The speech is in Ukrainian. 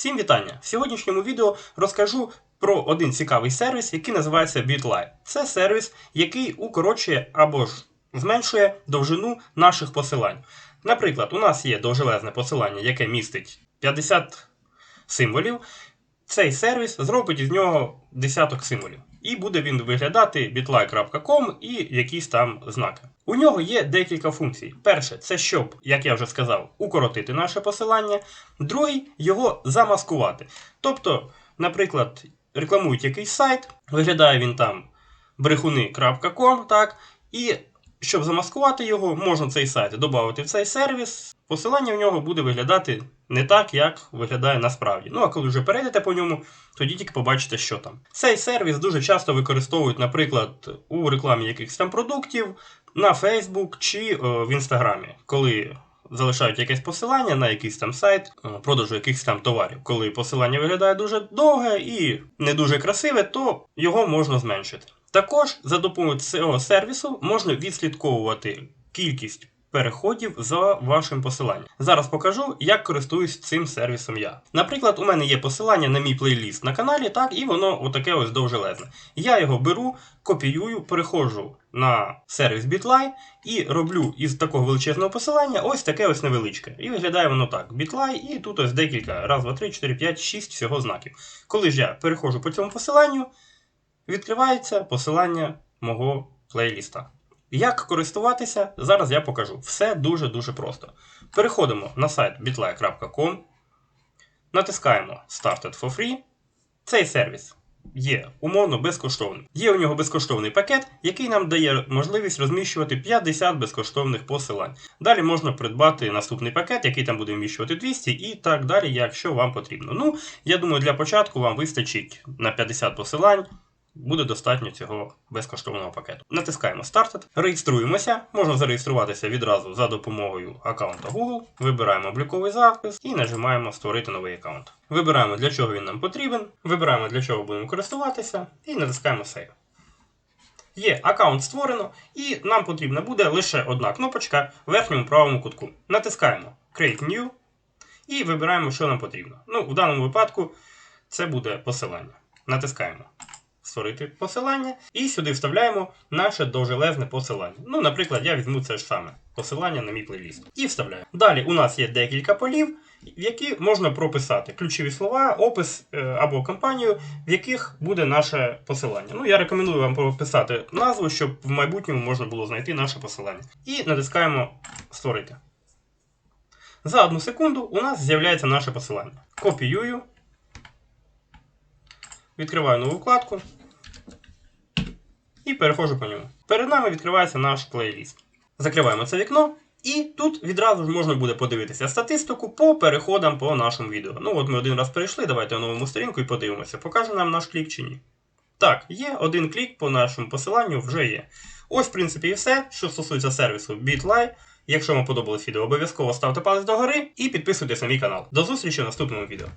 Всім вітання! В сьогоднішньому відео розкажу про один цікавий сервіс, який називається BitLive. Це сервіс, який укорочує або ж зменшує довжину наших посилань. Наприклад, у нас є довжелезне посилання, яке містить 50 символів. Цей сервіс зробить із нього десяток символів. І буде він виглядати bitly.com і якісь там знаки. У нього є декілька функцій. Перше, це щоб, як я вже сказав, укоротити наше посилання. Другий його замаскувати. Тобто, наприклад, рекламують якийсь сайт, виглядає він там брехуни.com, так, і щоб замаскувати його, можна цей сайт додати в цей сервіс. Посилання в нього буде виглядати не так, як виглядає насправді. Ну а коли вже перейдете по ньому, тоді тільки побачите, що там. Цей сервіс дуже часто використовують, наприклад, у рекламі якихось там продуктів на Facebook чи о, в Інстаграмі, коли залишають якесь посилання на якийсь там сайт о, продажу якихось там товарів. Коли посилання виглядає дуже довге і не дуже красиве, то його можна зменшити. Також за допомогою цього сервісу можна відслідковувати кількість переходів за вашим посиланням. Зараз покажу, як користуюсь цим сервісом я. Наприклад, у мене є посилання на мій плейліст на каналі, так, і воно отаке ось довжелезне. Я його беру, копіюю, переходжу на сервіс BitLive і роблю із такого величезного посилання ось таке ось невеличке. І виглядає воно так: BitLive, і тут ось декілька, раз, два, три, чотири, п'ять, шість всього знаків. Коли ж я переходжу по цьому посиланню, відкривається посилання мого плейліста. Як користуватися, зараз я покажу. Все дуже-дуже просто. Переходимо на сайт bitly.com, натискаємо Started for Free. Цей сервіс є умовно безкоштовним. Є у нього безкоштовний пакет, який нам дає можливість розміщувати 50 безкоштовних посилань. Далі можна придбати наступний пакет, який там буде вміщувати 200 і так далі, якщо вам потрібно. Ну, я думаю, для початку вам вистачить на 50 посилань. Буде достатньо цього безкоштовного пакету. Натискаємо Started, реєструємося. Можна зареєструватися відразу за допомогою аккаунта Google. Вибираємо обліковий запис і нажимаємо Створити новий аккаунт. Вибираємо, для чого він нам потрібен, вибираємо, для чого будемо користуватися, і натискаємо Save. Є аккаунт створено, і нам потрібна буде лише одна кнопочка в верхньому правому кутку. Натискаємо Create New і вибираємо, що нам потрібно. Ну, В даному випадку це буде посилання. Натискаємо створити посилання, і сюди вставляємо наше довжелезне посилання. Ну, наприклад, я візьму це ж саме посилання на мій плейліст. І вставляю. Далі у нас є декілька полів, в які можна прописати ключові слова, опис е, або компанію, в яких буде наше посилання. Ну, я рекомендую вам прописати назву, щоб в майбутньому можна було знайти наше посилання. І натискаємо Створити. За одну секунду у нас з'являється наше посилання. Копіюю. Відкриваю нову вкладку і переходжу по ньому. Перед нами відкривається наш плейліст. Закриваємо це вікно, і тут відразу ж можна буде подивитися статистику по переходам по нашому відео. Ну от ми один раз перейшли, давайте на новому сторінку і подивимося, покаже нам наш клік чи ні. Так, є один клік по нашому посиланню вже є. Ось, в принципі, і все, що стосується сервісу BitLive. Якщо вам подобалось відео, обов'язково ставте палець догори і підписуйтесь на мій канал. До зустрічі в наступному відео.